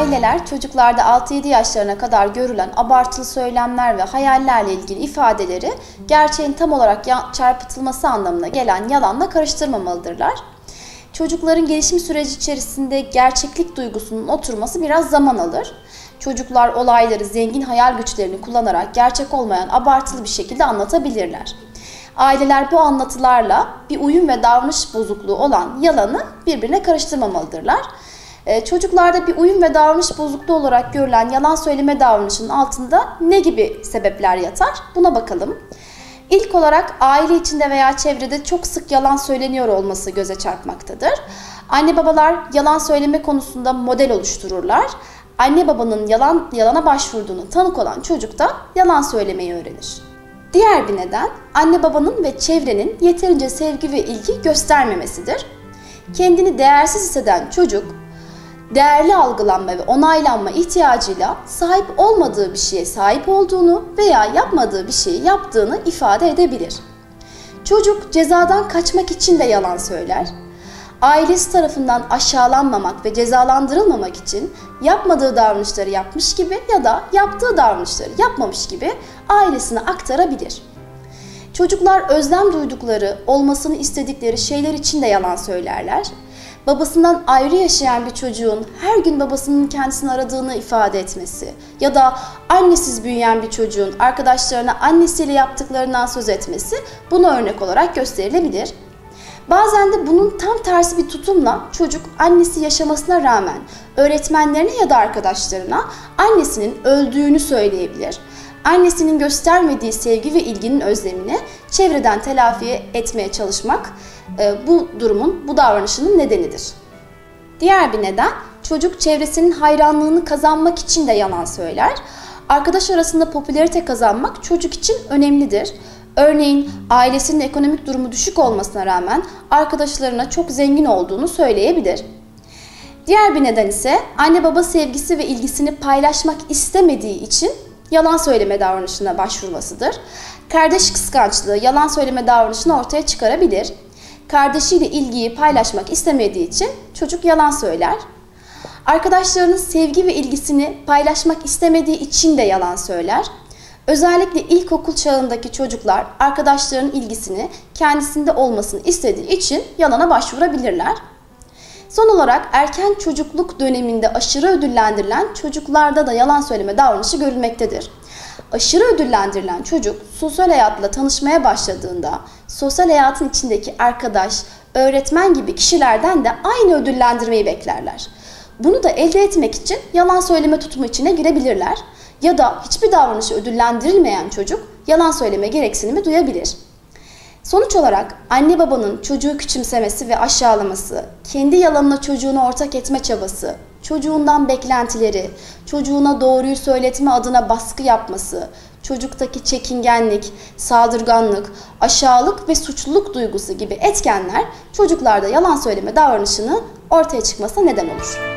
Aileler çocuklarda 6-7 yaşlarına kadar görülen abartılı söylemler ve hayallerle ilgili ifadeleri gerçeğin tam olarak çarpıtılması anlamına gelen yalanla karıştırmamalıdırlar. Çocukların gelişim süreci içerisinde gerçeklik duygusunun oturması biraz zaman alır. Çocuklar olayları zengin hayal güçlerini kullanarak gerçek olmayan abartılı bir şekilde anlatabilirler. Aileler bu anlatılarla bir uyum ve davranış bozukluğu olan yalanı birbirine karıştırmamalıdırlar. Ee, çocuklarda bir uyum ve davranış bozukluğu olarak görülen yalan söyleme davranışının altında ne gibi sebepler yatar? Buna bakalım. İlk olarak aile içinde veya çevrede çok sık yalan söyleniyor olması göze çarpmaktadır. Anne babalar yalan söyleme konusunda model oluştururlar. Anne babanın yalan yalana başvurduğunu tanık olan çocuk da yalan söylemeyi öğrenir. Diğer bir neden anne babanın ve çevrenin yeterince sevgi ve ilgi göstermemesidir. Kendini değersiz hisseden çocuk değerli algılanma ve onaylanma ihtiyacıyla sahip olmadığı bir şeye sahip olduğunu veya yapmadığı bir şeyi yaptığını ifade edebilir. Çocuk cezadan kaçmak için de yalan söyler. Ailesi tarafından aşağılanmamak ve cezalandırılmamak için yapmadığı davranışları yapmış gibi ya da yaptığı davranışları yapmamış gibi ailesine aktarabilir. Çocuklar özlem duydukları, olmasını istedikleri şeyler için de yalan söylerler babasından ayrı yaşayan bir çocuğun her gün babasının kendisini aradığını ifade etmesi ya da annesiz büyüyen bir çocuğun arkadaşlarına annesiyle yaptıklarından söz etmesi buna örnek olarak gösterilebilir. Bazen de bunun tam tersi bir tutumla çocuk annesi yaşamasına rağmen öğretmenlerine ya da arkadaşlarına annesinin öldüğünü söyleyebilir. Annesinin göstermediği sevgi ve ilginin özlemini çevreden telafi etmeye çalışmak e, bu durumun, bu davranışının nedenidir. Diğer bir neden çocuk çevresinin hayranlığını kazanmak için de yalan söyler. Arkadaş arasında popülarite kazanmak çocuk için önemlidir. Örneğin ailesinin ekonomik durumu düşük olmasına rağmen arkadaşlarına çok zengin olduğunu söyleyebilir. Diğer bir neden ise anne baba sevgisi ve ilgisini paylaşmak istemediği için yalan söyleme davranışına başvurmasıdır. Kardeş kıskançlığı yalan söyleme davranışını ortaya çıkarabilir. Kardeşiyle ilgiyi paylaşmak istemediği için çocuk yalan söyler. Arkadaşlarının sevgi ve ilgisini paylaşmak istemediği için de yalan söyler. Özellikle ilkokul çağındaki çocuklar arkadaşlarının ilgisini kendisinde olmasını istediği için yalana başvurabilirler. Son olarak erken çocukluk döneminde aşırı ödüllendirilen çocuklarda da yalan söyleme davranışı görülmektedir. Aşırı ödüllendirilen çocuk sosyal hayatla tanışmaya başladığında sosyal hayatın içindeki arkadaş, öğretmen gibi kişilerden de aynı ödüllendirmeyi beklerler. Bunu da elde etmek için yalan söyleme tutumu içine girebilirler ya da hiçbir davranışı ödüllendirilmeyen çocuk yalan söyleme gereksinimi duyabilir. Sonuç olarak anne babanın çocuğu küçümsemesi ve aşağılaması, kendi yalanına çocuğunu ortak etme çabası, çocuğundan beklentileri, çocuğuna doğruyu söyletme adına baskı yapması, çocuktaki çekingenlik, saldırganlık, aşağılık ve suçluluk duygusu gibi etkenler çocuklarda yalan söyleme davranışını ortaya çıkmasına neden olur.